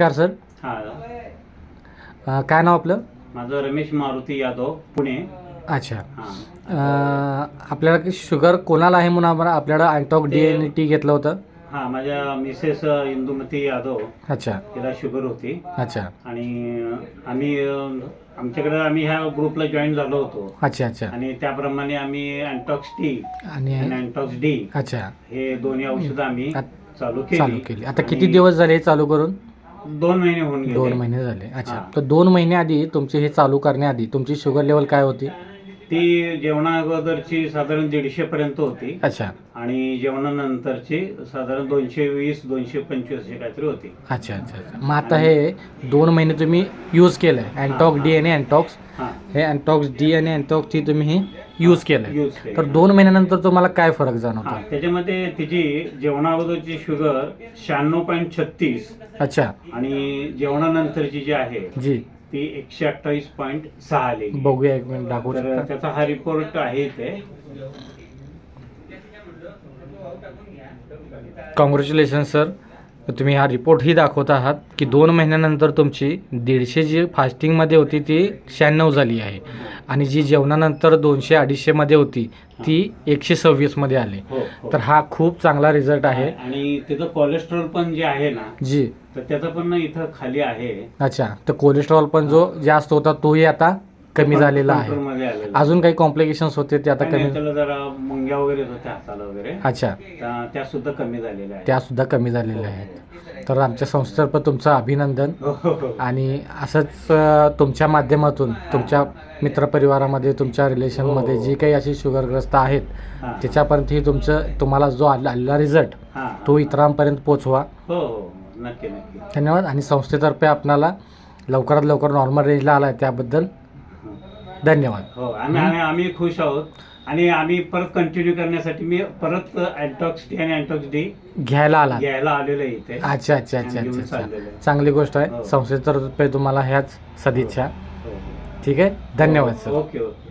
नमस्कार सर हा. अ, काय नाव आपलं? माझं रमेश मारुती यादव पुणे. अच्छा. हा. अ, आपल्याला की शुगर कोणाला आहे म्हणून आपण आपल्याला अँटॉक डी एन टी घेतलं होतं? हा माझ्या मिसेस इंदुमती यादव. अच्छा. तिला शुगर होती. अच्छा. आणि आम्ही अं, आमच्याकडे आम्ही ह्या ग्रुपला जॉईन झालो होतो. अच्छा अच्छा. आणि त्याप्रमाणे आम्ही अँटॉक्स टी आणि आणि अँटॉक्स डी अच्छा. हे दोन्ही औषधं आम्ही आत- चालू चालू केली. केली आता आणि किती दिवस झाले हे चालू करून? दोन महिने होऊन गेले. दोन महिने झाले. अच्छा. हा. तर दोन महिन्याआधी तुमचे हे चालू करण्याआधी तुमची शुगर लेवल काय होती? ती जेवणा अगोदरची साधारण दीडशे पर्यंत होती. अच्छा. आणि जेवणानंतरची साधारण दोनशे वीस दोनशे पंचवीस अशी काहीतरी होती. अच्छा अच्छा अच्छा. मग आता हे दोन महिने तुम्ही यूज केलं आहे अँटॉक डी आणि अँटॉक्स हा. हे अँटॉक्स डी आणि अँटॉक्स टी तुम्ही हे यूज केलं यूज केली. तर दोन महिन्यानंतर तुम्हाला काय फरक हा जाणवतो त्याच्यामध्ये तिची जेवणा अगोदरची शुगर शहाण्णव पॉईंट छत्तीस अच्छा. आणि जेवणानंतरची जी आहे जी. ती एकशे अठ्ठावीस पॉईंट सहा आली बघूया एक मिनिट दाखवू तर शकता? त्याचा हा रिपोर्ट आहे इथे. कॉंग्रॅच्युलेशन सर तुम्ही हा रिपोर्टही दाखवत आहात की दोन महिन्यानंतर तुमची दीडशे जी फास्टिंगमध्ये होती ती शहाण्णव झाली आहे. आणि जी जेवणानंतर दोनशे अडीचशेमध्ये होती ती एकशे सव्वीसमध्ये आली. हो, हो. तर हा खूप चांगला रिझल्ट आहे. आणि त्याचं कोलेस्ट्रॉल पण जे आहे ना जी. तर त्याचं पण इथं खाली आहे. अच्छा तर कोलेस्ट्रॉल पण जो जास्त होता तोही आता कमी झालेला आहे. आलेला अजून काही कॉम्प्लिकेशन्स होते ते आता कमी त्याला जरा मुंग्या वगैरे होत्या हाताला वगैरे. अच्छा. त्या- त्या सुद्धा कमी झालेल्या आहेत. त्या सुद्धा कमी झालेल्या आहेत. तर आमच्या संस्थेतर्फे तुमचं अभिनंदन. हो, हो, हो. आणि असंच अ, तुमच्या माध्यमातून तुमच्या मित्रपरिवारामध्ये तुमच्या रिलेशनमध्ये जी काही अशी शुगरग्रस्त आहेत हा. त्याच्यापर्यंतही तुमचं तुम्हाला जो आला आलेला रिझल्ट हा. तो इतरांपर्यंत पोचवा हो हो. नक्की नक्की. धन्यवाद. आणि संस्थेतर्फे आपणाला लवकरात लवकर नॉर्मल रेंजला आला आहे त्याबद्दल धन्यवाद. हो आणि आणि आम्ही खुश आहोत. आणि आम्ही परत कंटिन्यू करण्यासाठी मी परत अँटॉक्स टी आणि अँटॉक्स डी घ्यायला आला घ्यायला आलेलो आहे इथे. अच्छा अच्छा अच्छा आणि घेऊन अच्छा चाललेलो अच्छा आहे. चांगली गोष्ट आहे. हो. संस्थेतर्फे तुम्हाला ह्याच सदिच्छा. हो, हो. ठीक आहे? धन्यवाद सर. Okay okay.